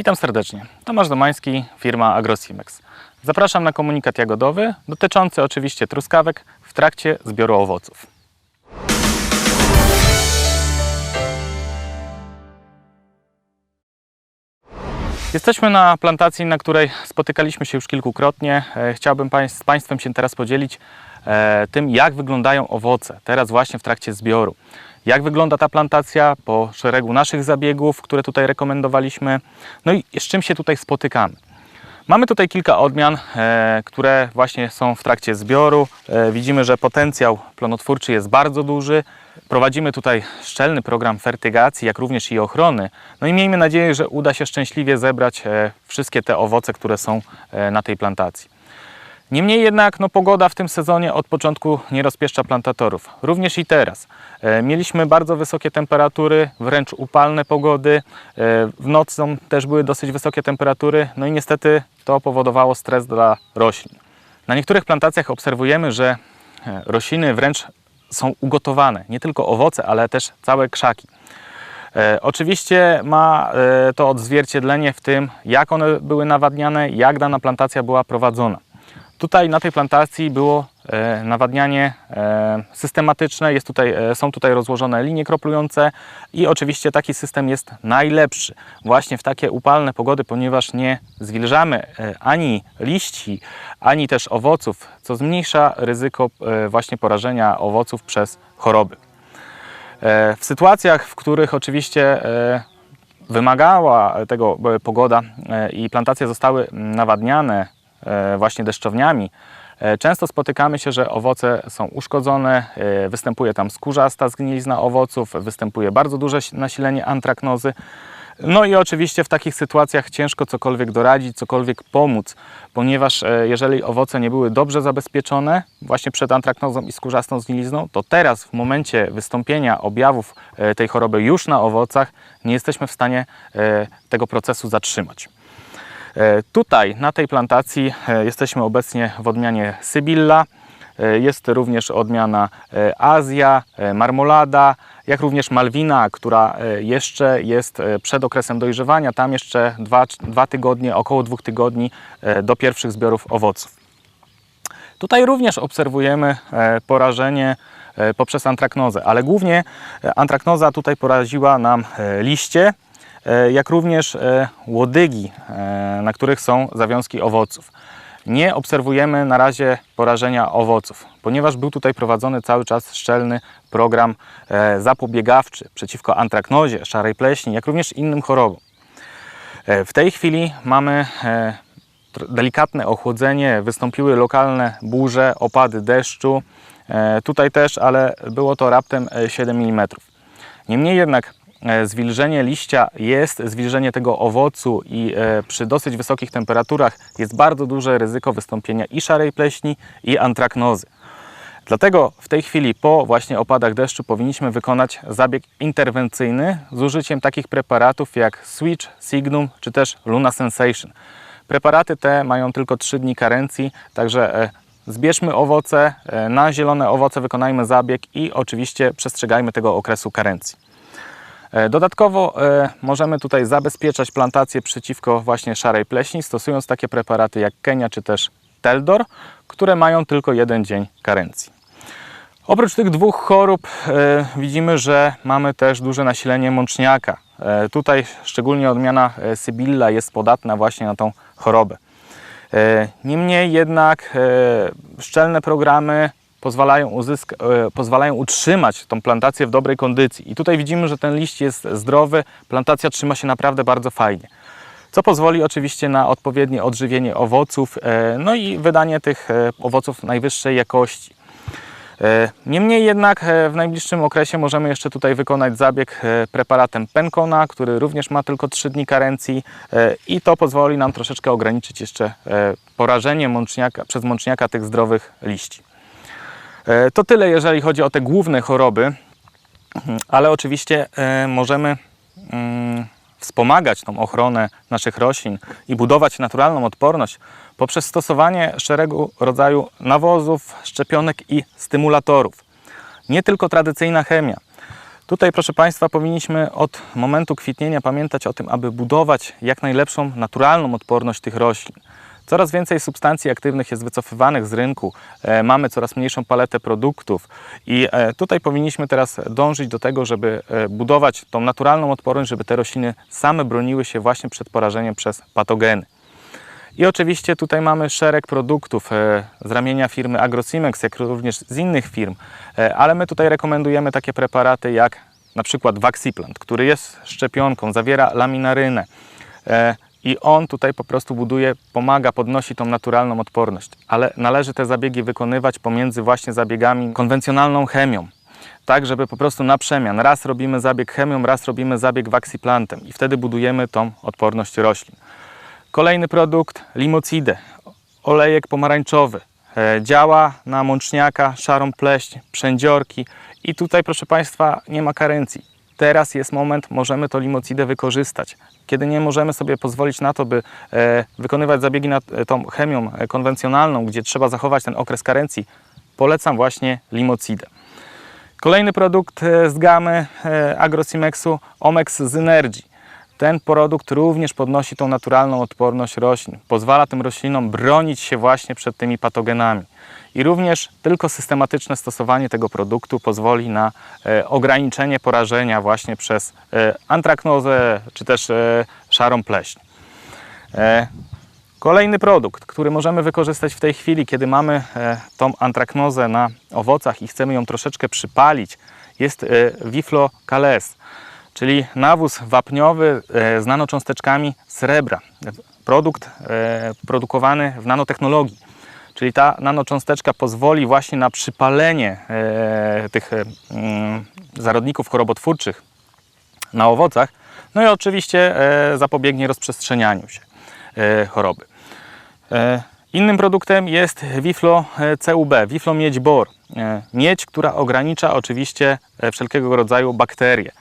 Witam serdecznie. Tomasz Domański, firma AgroSimex. Zapraszam na komunikat jagodowy dotyczący oczywiście truskawek w trakcie zbioru owoców. Jesteśmy na plantacji, na której spotykaliśmy się już kilkukrotnie. E, Chciałbym z Państwem się teraz podzielić e, tym, jak wyglądają owoce teraz właśnie w trakcie zbioru. Jak wygląda ta plantacja po szeregu naszych zabiegów, które tutaj rekomendowaliśmy, no i z czym się tutaj spotykamy. Mamy tutaj kilka odmian, e, które właśnie są w trakcie zbioru. E, widzimy, że potencjał plonotwórczy jest bardzo duży. Prowadzimy tutaj szczelny program fertygacji, jak również i ochrony. No i miejmy nadzieję, że uda się szczęśliwie zebrać e, wszystkie te owoce, które są na tej plantacji. Niemniej jednak no, pogoda w tym sezonie od początku nie rozpieszcza plantatorów. Również i teraz. E, mieliśmy bardzo wysokie temperatury, wręcz upalne pogody. E, w nocą też były dosyć wysokie temperatury, no i niestety to powodowało stres dla roślin. Na niektórych plantacjach obserwujemy, że e, rośliny wręcz są ugotowane, nie tylko owoce, ale też całe krzaki. E, oczywiście ma e, to odzwierciedlenie w tym, jak one były nawadniane, jak dana plantacja była prowadzona. Tutaj na tej plantacji było e, nawadnianie e, systematyczne, jest tutaj, e, są tutaj rozłożone linie kroplujące i oczywiście taki system jest najlepszy właśnie w takie upalne pogody, ponieważ nie zwilżamy ani liści, ani też owoców, co zmniejsza ryzyko właśnie porażenia owoców przez choroby. W sytuacjach, w których oczywiście wymagała tego pogoda i plantacje zostały nawadniane właśnie deszczowniami, e, często spotykamy się, że owoce są uszkodzone, e, występuje tam skórzasta zgnilizna owoców, występuje bardzo duże si- nasilenie antraknozy. No i oczywiście w takich sytuacjach ciężko cokolwiek doradzić, cokolwiek pomóc, ponieważ e, jeżeli owoce nie były dobrze zabezpieczone właśnie przed antraknozą i skórzastą zgnilizną, to teraz w momencie wystąpienia objawów e, tej choroby już na owocach nie jesteśmy w stanie e, tego procesu zatrzymać. E, Tutaj na tej plantacji e, jesteśmy obecnie w odmianie Sybilla. E, Jest również odmiana Azja, Marmolada, jak również Malwina, która jeszcze jest przed okresem dojrzewania. Tam jeszcze dwa, dwa tygodnie, około dwóch tygodni do pierwszych zbiorów owoców. Tutaj również obserwujemy porażenie poprzez antraknozę, ale głównie antraknoza tutaj poraziła nam liście, jak również e, łodygi, e, na których są zawiązki owoców. Nie obserwujemy na razie porażenia owoców, ponieważ był tutaj prowadzony cały czas szczelny program e, zapobiegawczy przeciwko antraknozie, szarej pleśni, jak również innym chorobom. E, W tej chwili mamy e, delikatne ochłodzenie, wystąpiły lokalne burze, opady deszczu. E, Tutaj też, ale było to raptem e, 7 mm. Niemniej jednak e, zwilżenie liścia jest, zwilżenie tego owocu i e, przy dosyć wysokich temperaturach jest bardzo duże ryzyko wystąpienia i szarej pleśni i antraknozy. Dlatego w tej chwili po właśnie opadach deszczu powinniśmy wykonać zabieg interwencyjny z użyciem takich preparatów jak Switch, Signum czy też Luna Sensation. Preparaty te mają tylko 3 dni karencji, także e, zbierzmy owoce, e, na zielone owoce wykonajmy zabieg i oczywiście przestrzegajmy tego okresu karencji. E, Dodatkowo e, możemy tutaj zabezpieczać plantację przeciwko właśnie szarej pleśni, stosując takie preparaty jak Kenia czy też Teldor, które mają tylko jeden dzień karencji. Oprócz tych dwóch chorób e, widzimy, że mamy też duże nasilenie mączniaka. Tutaj szczególnie odmiana Sybilla jest podatna właśnie na tą chorobę. Niemniej jednak szczelne programy pozwalają, uzysk- e, pozwalają utrzymać tą plantację w dobrej kondycji. I tutaj widzimy, że ten liść jest zdrowy, plantacja trzyma się naprawdę bardzo fajnie. Co pozwoli oczywiście na odpowiednie odżywienie owoców, e, no i wydanie tych e, owoców najwyższej jakości. Niemniej jednak w najbliższym okresie możemy jeszcze tutaj wykonać zabieg preparatem Pencona, który również ma tylko 3 dni karencji i to pozwoli nam troszeczkę ograniczyć jeszcze porażenie mączniaka, przez mączniaka tych zdrowych liści. E, To tyle, jeżeli chodzi o te główne choroby, ale oczywiście e, możemy mm, wspomagać tą ochronę naszych roślin i budować naturalną odporność poprzez stosowanie szeregu rodzaju nawozów, szczepionek i stymulatorów. Nie tylko tradycyjna chemia. Tutaj, proszę Państwa, powinniśmy od momentu kwitnienia pamiętać o tym, aby budować jak najlepszą naturalną odporność tych roślin. Coraz więcej substancji aktywnych jest wycofywanych z rynku, e, mamy coraz mniejszą paletę produktów. I e, tutaj powinniśmy teraz dążyć do tego, żeby e, budować tą naturalną odporność, żeby te rośliny same broniły się właśnie przed porażeniem przez patogeny. I oczywiście tutaj mamy szereg produktów z ramienia firmy AgroSimex, jak również z innych firm, ale my tutaj rekomendujemy takie preparaty jak na przykład Vaxiplant, który jest szczepionką, zawiera laminarynę i on tutaj po prostu buduje, pomaga, podnosi tą naturalną odporność, ale należy te zabiegi wykonywać pomiędzy właśnie zabiegami konwencjonalną chemią tak, żeby po prostu na przemian. Raz robimy zabieg chemią, raz robimy zabieg waxiplantem i wtedy budujemy tą odporność roślin. Kolejny produkt, limocidę, olejek pomarańczowy. E, Działa na mączniaka, szarą pleśń, przędziorki i tutaj proszę Państwa nie ma karencji. Teraz jest moment, możemy to limocidę wykorzystać. Kiedy nie możemy sobie pozwolić na to, by e, wykonywać zabiegi nad e, tą chemią e, konwencjonalną, gdzie trzeba zachować ten okres karencji, polecam właśnie limocidę. Kolejny produkt z gamy AgroSimexu Omex Synergy. Ten produkt również podnosi tą naturalną odporność roślin. Pozwala tym roślinom bronić się właśnie przed tymi patogenami. I również tylko systematyczne stosowanie tego produktu pozwoli na e, ograniczenie porażenia właśnie przez e, antraknozę czy też e, szarą pleśń. E, Kolejny produkt, który możemy wykorzystać w tej chwili, kiedy mamy e, tą antraknozę na owocach i chcemy ją troszeczkę przypalić, jest e, Wiflo Kales, czyli nawóz wapniowy e, z nanocząsteczkami srebra. Produkt e, produkowany w nanotechnologii. Czyli ta nanocząsteczka pozwoli właśnie na przypalenie e, tych mm, zarodników chorobotwórczych na owocach, no i oczywiście zapobiegnie rozprzestrzenianiu się choroby. Innym produktem jest Wiflo CUB, Wiflo miedź bor. Miedź, która ogranicza oczywiście wszelkiego rodzaju bakterie.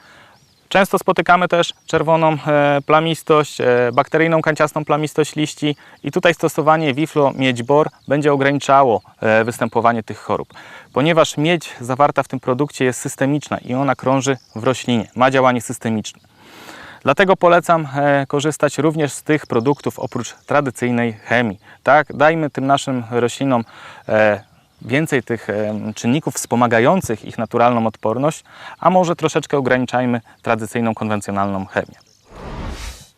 Często spotykamy też czerwoną e, plamistość, e, bakteryjną kanciastą plamistość liści i tutaj stosowanie Wiflo miedź bor będzie ograniczało e, występowanie tych chorób, ponieważ miedź zawarta w tym produkcie jest systemiczna i ona krąży w roślinie, ma działanie systemiczne. Dlatego polecam korzystać również z tych produktów oprócz tradycyjnej chemii. Tak, dajmy tym naszym roślinom więcej tych czynników wspomagających ich naturalną odporność, a może troszeczkę ograniczajmy tradycyjną, konwencjonalną chemię.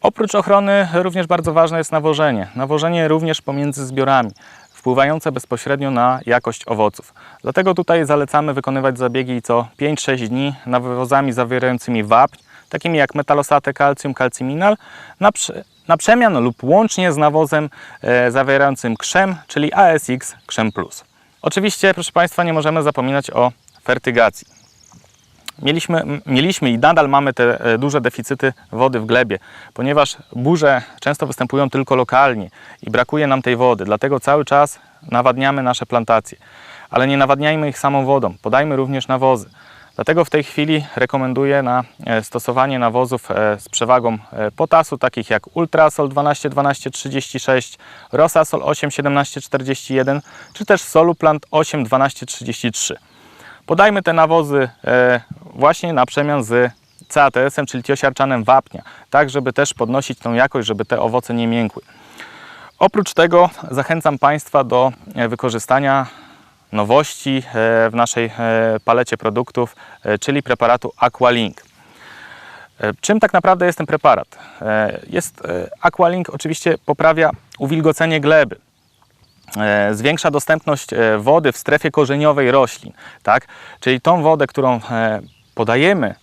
Oprócz ochrony również bardzo ważne jest nawożenie. Nawożenie również pomiędzy zbiorami, wpływające bezpośrednio na jakość owoców. Dlatego tutaj zalecamy wykonywać zabiegi co 5-6 dni nawozami zawierającymi wapń, takimi jak metalosatę kalcium, calciminal, na, prze, na przemian lub łącznie z nawozem e, zawierającym krzem, czyli ASX Krzem Plus. Oczywiście, proszę Państwa, nie możemy zapominać o fertygacji. Mieliśmy, mieliśmy i nadal mamy te e, duże deficyty wody w glebie, ponieważ burze często występują tylko lokalnie i brakuje nam tej wody. Dlatego cały czas nawadniamy nasze plantacje. Ale nie nawadniajmy ich samą wodą, podajmy również nawozy. Dlatego w tej chwili rekomenduję na e, stosowanie nawozów e, z przewagą e, potasu, takich jak Ultrasol 12 12 36, Rosasol 8 17 41, czy też Soluplant 8 12 33. Podajmy te nawozy właśnie na przemian z CATS-em, czyli tiosiarczanem wapnia, tak żeby też podnosić tą jakość, żeby te owoce nie miękły. Oprócz tego zachęcam Państwa do wykorzystania nowości e, w naszej e, palecie produktów, e, czyli preparatu Aqualink. Czym tak naprawdę jest ten preparat? Jest Aqualink oczywiście poprawia uwilgocenie gleby zwiększa dostępność wody w strefie korzeniowej roślin, tak? Czyli tą wodę, którą podajemy,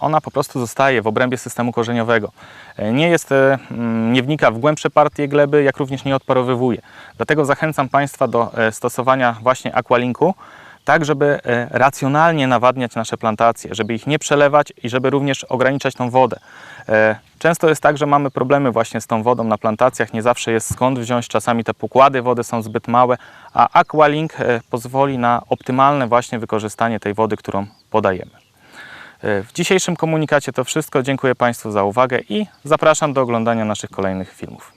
ona po prostu zostaje w obrębie systemu korzeniowego. E, Nie jest, e, mm, nie wnika w głębsze partie gleby, jak również nie odparowywuje. Dlatego zachęcam Państwa do e, stosowania właśnie Aqualinku, tak żeby e, racjonalnie nawadniać nasze plantacje, żeby ich nie przelewać i żeby również ograniczać tą wodę. E, Często jest tak, że mamy problemy właśnie z tą wodą na plantacjach, nie zawsze jest skąd wziąć, czasami te pokłady wody są zbyt małe, a Aqualink e, pozwoli na optymalne właśnie wykorzystanie tej wody, którą podajemy. E, W dzisiejszym komunikacie to wszystko. Dziękuję Państwu za uwagę i zapraszam do oglądania naszych kolejnych filmów.